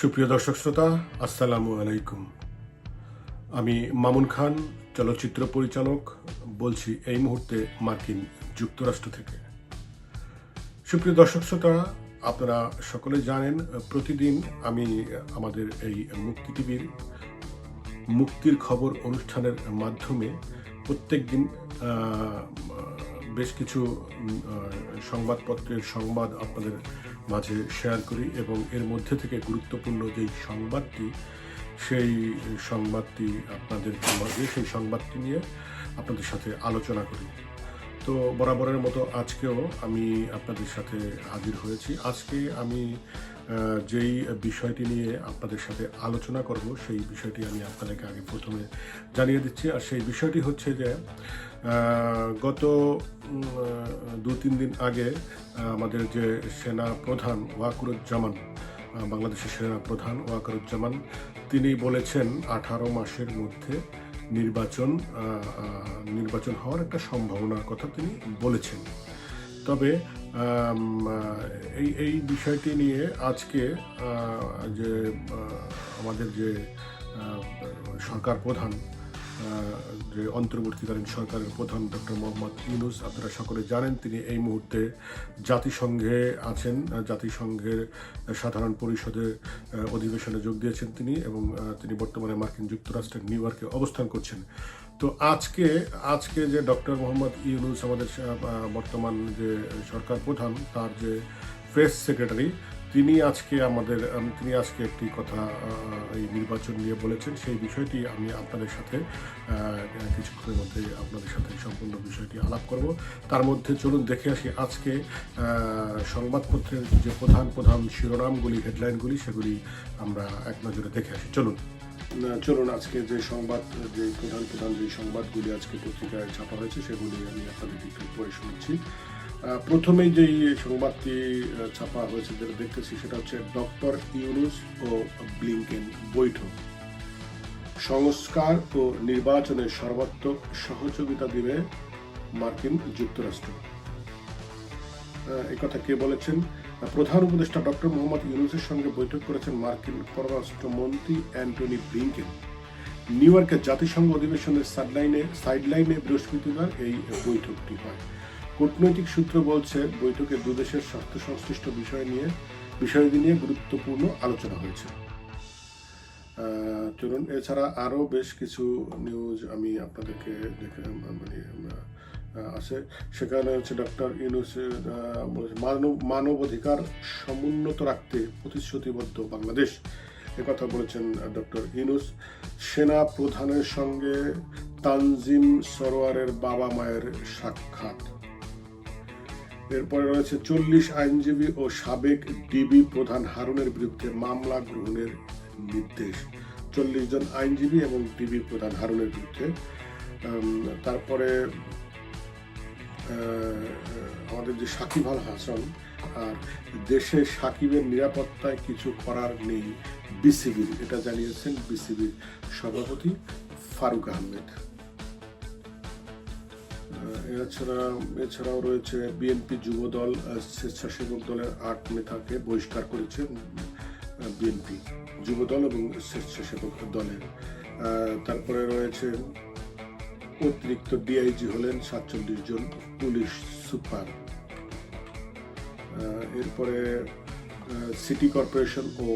সুপ্রিয় দর্শক শ্রোতা, আসসালামু আলাইকুম। আমি মামুন খান, চলচ্চিত্র পরিচালক, বলছি এই মুহূর্তে মার্কিন যুক্তরাষ্ট্র থেকে। সুপ্রিয় দর্শক শ্রোতা, আপনারা সকলে জানেন, প্রতিদিন আমি আমাদের এই মুক্তি টিভির মুক্তির খবর অনুষ্ঠানের মাধ্যমে প্রত্যেক দিন বেশ কিছু সংবাদপত্রের সংবাদ আপনাদের মাঝে শেয়ার করি এবং এর মধ্যে থেকে গুরুত্বপূর্ণ যেই সংবাদটি, সেই সংবাদটি আপনাদের মাঝে সেই সংবাদটি নিয়ে আপনাদের সাথে আলোচনা করি। তো বরাবরের মতো আজকেও আমি আপনাদের সাথে হাজির হয়েছি। আজকে আমি যেই বিষয়টি নিয়ে আপনাদের সাথে আলোচনা করব, সেই বিষয়টি আমি আপনাদেরকে আগে প্রথমে জানিয়ে দিচ্ছি। আর সেই বিষয়টি হচ্ছে যে গত দু তিন দিন আগে আমাদের যে সেনা প্রধান ওয়াকুরুজ্জামান বাংলাদেশের সেনা প্রধান ওয়াকুরুজ্জামান, তিনি বলেছেন আঠারো মাসের মধ্যে নির্বাচন নির্বাচন হওয়ার একটা সম্ভাবনার কথা তিনি বলেছেন। তবে এই এই বিষয়টি নিয়ে আজকে যে আমাদের যে সরকার প্রধান যে অন্তর্বর্তীকালীন সরকারের প্রধান ডক্টর মোহাম্মদ ইউনুস, আপনারা সকলে জানেন তিনি এই মুহূর্তে জাতিসংঘে আছেন জাতিসংঘের সাধারণ পরিষদের অধিবেশনে যোগ দিয়েছেন তিনি এবং তিনি বর্তমানে মার্কিন যুক্তরাষ্ট্রের নিউ ইয়র্কে অবস্থান করছেন। তো আজকে আজকে যে ডক্টর মোহাম্মদ ইউনুস আমাদের বর্তমান যে সরকার প্রধান, তার যে প্রেস সেক্রেটারি তিনি আজকে আমাদের তিনি আজকে একটি কথা এই নির্বাচন নিয়ে বলেছেন। সেই বিষয়টি আমি আপনাদের সাথে কিছুক্ষণের মধ্যে আপনাদের সাথে সম্পূর্ণ বিষয়টি আলাপ করব। তার মধ্যে চলুন দেখে আসি আজকে সংবাদপত্রের যে প্রধান প্রধান শিরোনামগুলি হেডলাইনগুলি সেগুলি আমরা এক নজরে দেখে আসি। চলুন। চলুন আজকে যে সংবাদ যে প্রধান প্রধান যে সংবাদগুলি আজকে পত্রিকায় ছাপা হয়েছে সেগুলি আমি আপনাদের একটু পড়ে শোনাচ্ছি আহ, প্রথমেই যেই সংবাদটি ছাপা হয়েছে যেটা দেখতেছি, সেটা হচ্ছে ডক্টর ইউনুস ও ব্লিংকেন বৈঠক। সংস্কার ও নির্বাচনে সর্বাত্মক সহযোগিতা দিবে মার্কিন যুক্তরাষ্ট্র। কথা কে বলেছেন? প্রধান উপদেষ্টা ডক্টর মোহাম্মদ ইউনুসের সঙ্গে বৈঠক করেছেন মার্কিন পররাষ্ট্রমন্ত্রী অ্যান্টনি ব্লিংকেন। নিউ ইয়র্কের জাতিসংঘ অধিবেশনের সাইডলাইনে সাইডলাইনে বৃহস্পতিবার এই বৈঠকটি হয়। কূটনৈতিক সূত্র বলছে বৈঠকে দুদেশের স্বার্থ সংশ্লিষ্ট বিষয় নিয়ে বিষয়টি নিয়ে গুরুত্বপূর্ণ আলোচনা হয়েছে। চলুন এছাড়া আরও বেশ কিছু নিউজ আমি আপনাদেরকে দেখে মানে আছে। সেখানে হচ্ছে ডক্টর ইউনুসের আহ, বলেছে, মানব মানবাধিকার সমুন্নত রাখতে প্রতিশ্রুতিবদ্ধ বাংলাদেশ। কথা বলেছেন ডক্টর ইউনুস। সেনা প্রধানের সঙ্গে তানজিম সরোয়ারের বাবা মায়ের সাক্ষাৎ। এরপরে রয়েছে চল্লিশ আইনজীবী ও সাবেক ডিবি প্রধান হারুনের বিরুদ্ধে মামলা গ্রহণের নির্দেশ। চল্লিশ জন আইনজীবী এবং ডিবি প্রধান হারুনের বিরুদ্ধে। তারপরে আমাদের যে সাকিব আল হাসান আর দেশে সাকিবের নিরাপত্তায় কিছু করার নেই বিসিবির। এটা জানিয়েছেন বিসিবির সভাপতি ফারুক আহমেদ। আহ, এছাড়া এছাড়াও রয়েছে বিএনপি যুবদল আহ, স্বেচ্ছাসেবক দলের আট নেতাকে বহিষ্কার করেছে বিএনপি যুবদল এবং স্বেচ্ছাসেবক দলের। তারপরে রয়েছে অতিরিক্ত ডিআইজি হলেন সাতচল্লিশ জন পুলিশ সুপার। এরপরে সিটি কর্পোরেশন ও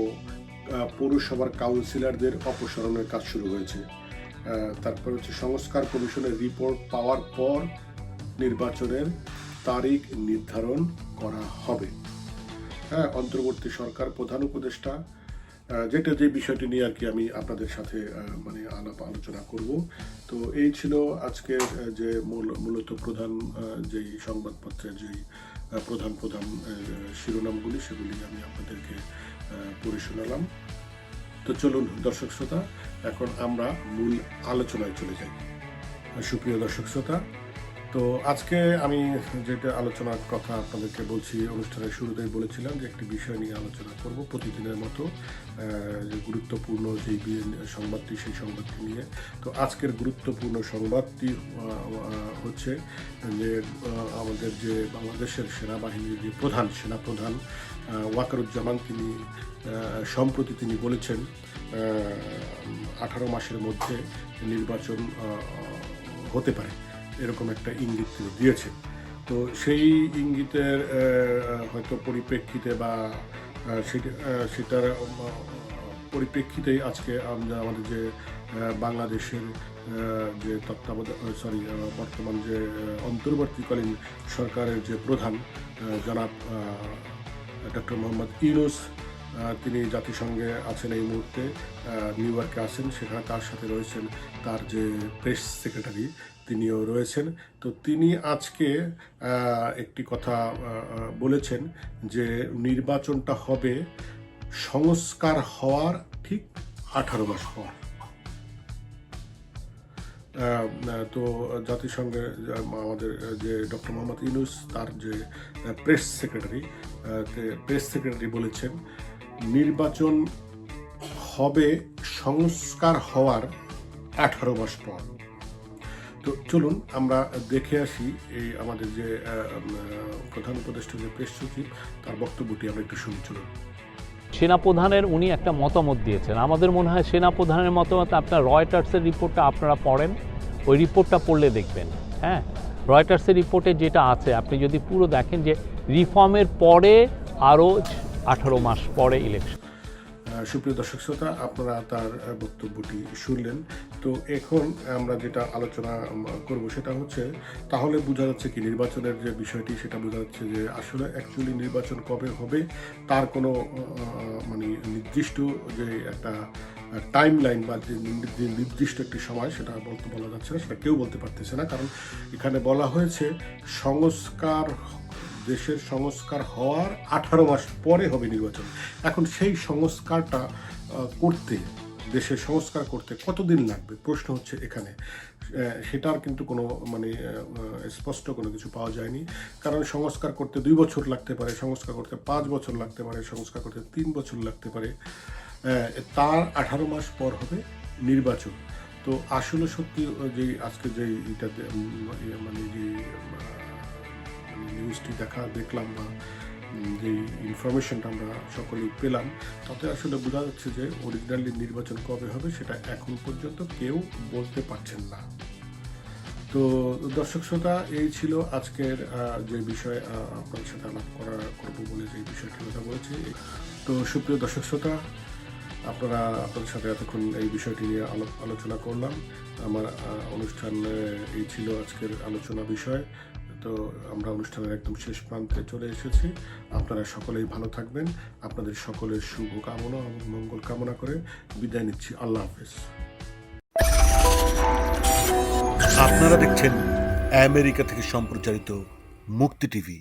পৌরসভার কাউন্সিলরদের অপসারণের কাজ শুরু হয়েছে। তারপর হচ্ছে সংস্কার কমিশনের রিপোর্ট পাওয়ার পর নির্বাচনের তারিখ নির্ধারণ করা হবে। হ্যাঁ অন্তর্বর্তী সরকার প্রধান উপদেষ্টা যেটা যে বিষয়টি নিয়ে আর কি আমি আপনাদের সাথে মানে আলাপ আলোচনা করব। তো এই ছিল আজকের যে মূল- মূলত প্রধান যেই সংবাদপত্রের যেই প্রধান প্রধান শিরোনামগুলি, সেগুলি আমি আপনাদেরকে পড়ে শোনালাম। তো চলুন দর্শক শ্রোতা, এখন আমরা মূল আলোচনায় চলে যাই। সুপ্রিয় দর্শক শ্রোতা তো আজকে আমি যেটা আলোচনার কথা আপনাদেরকে বলছি, অনুষ্ঠানের শুরুতেই বলেছিলাম যে একটি বিষয় নিয়ে আলোচনা করব প্রতিদিনের মতো যে গুরুত্বপূর্ণ যে সংবাদটি, সেই সংবাদটি নিয়ে। তো আজকের গুরুত্বপূর্ণ সংবাদটি হচ্ছে যে আমাদের যে বাংলাদেশের সেনাবাহিনীর যে প্রধান, সেনাপ্রধান ওয়াকারুজ্জামান তিনি সম্প্রতি তিনি বলেছেন আঠারো মাসের মধ্যে নির্বাচন হতে পারে। এরকম একটা ইঙ্গিত তিনি দিয়েছেন। তো সেই ইঙ্গিতের হয়তো পরিপ্রেক্ষিতে বা সেটার পরিপ্রেক্ষিতেই আজকে আমরা আমাদের যে বাংলাদেশের যে তত্ত্বাবধান সরি বর্তমান যে অন্তর্বর্তীকালীন সরকারের যে প্রধান জনাব ডক্টর মোহাম্মদ ইউনুস তিনি জাতিসংঘে আছেন এই মুহূর্তে নিউ ইয়র্কে আছেন, সেখানে তার সাথে রয়েছেন তার যে প্রেস সেক্রেটারি তিনিও রয়েছেন। তো তিনি আজকে একটি কথা বলেছেন যে নির্বাচনটা হবে সংস্কার হওয়ার ঠিক আঠারো মাস পর। তো জাতিসংঘে আমাদের যে ডক্টর মোহাম্মদ ইউনুস, তার যে প্রেস সেক্রেটারি প্রেস সেক্রেটারি বলেছেন নির্বাচন হবে, সংস্কার হওয়ার আঠারো মাস পর। তো চলুন আমরা দেখে আসি এই আমাদের যে প্রধান উপদেষ্টা যে প্রেস সচিব, তার বক্তব্যটি আমরা একটু শুনি, চলুন। সেনাপ্রধানের উনি একটা মতামত দিয়েছেন। আমাদের মনে হয় সেনাপ্রধানের মতামত, আপনার রয়টার্সের রিপোর্টটা আপনারা পড়েন, ওই রিপোর্টটা পড়লে দেখবেন। হ্যাঁ রয়টার্সের রিপোর্টে যেটা আছে, আপনি যদি পুরো দেখেন যে, রিফর্মের পরে আরও আঠারো মাস পরে ইলেকশন সুপ্রিয় দর্শক শ্রোতা, আপনারা তার বক্তব্যটি শুনলেন। তো এখন আমরা যেটা আলোচনা করব সেটা হচ্ছে, তাহলে বোঝা যাচ্ছে কি নির্বাচনের যে বিষয়টি, সেটা বোঝা যাচ্ছে যে আসলে অ্যাকচুয়ালি নির্বাচন কবে হবে, তার কোনো মানে নির্দিষ্ট যে একটা টাইম লাইন বা যে নির্দিষ্ট একটি সময়, সেটা বলতে বলা যাচ্ছে না, সেটা কেউ বলতে পারতেছে না। কারণ এখানে বলা হয়েছে, সংস্কার দেশের সংস্কার হওয়ার আঠারো মাস পরে হবে নির্বাচন। এখন সেই সংস্কারটা করতে, দেশের সংস্কার করতে কতদিন লাগবে? প্রশ্ন হচ্ছে এখানে। সেটার কিন্তু কোনো মানে স্পষ্ট কোনো কিছু পাওয়া যায়নি। কারণ সংস্কার করতে দুই বছর লাগতে পারে, সংস্কার করতে পাঁচ বছর লাগতে পারে, সংস্কার করতে তিন বছর লাগতে পারে। তার আঠারো মাস পর হবে নির্বাচন। তো আসলে সত্যি যে আজকে যে এটা মানে যে আহ, নিউজটি দেখা দেখলাম বা যে ইনফরমেশনটা আমরা সকলেই পেলাম তাতে আসলে বোঝা যাচ্ছে যে অরিজিনালি নির্বাচন কবে হবে সেটা এখন পর্যন্ত কেউ বলতে পারছেন না। তো দর্শক শ্রোতা এই ছিল আজকের যে বিষয় আহ, আপনাদের সাথে আলাপ করা করব বলে যে বিষয়টি কথা বলেছি। তো সুপ্রিয় দর্শক শ্রোতা আপনারা আপনাদের সাথে এতক্ষণ এই বিষয়টি নিয়ে আলো- আলোচনা করলাম। আমার অনুষ্ঠানে এই ছিল আজকের আলোচনা বিষয়। তো আমরা অনুষ্ঠানের একদম শেষ প্রান্তে চলে এসেছি। আপনারা সকলেই ভালো থাকবেন। আপনাদের সকলের শুভ কামনা এবং মঙ্গল কামনা করে বিদায় নিচ্ছি। আল্লাহ হাফেজ। আপনারা দেখছেন আমেরিকা থেকে সম্প্রচারিত মুক্তি টিভি।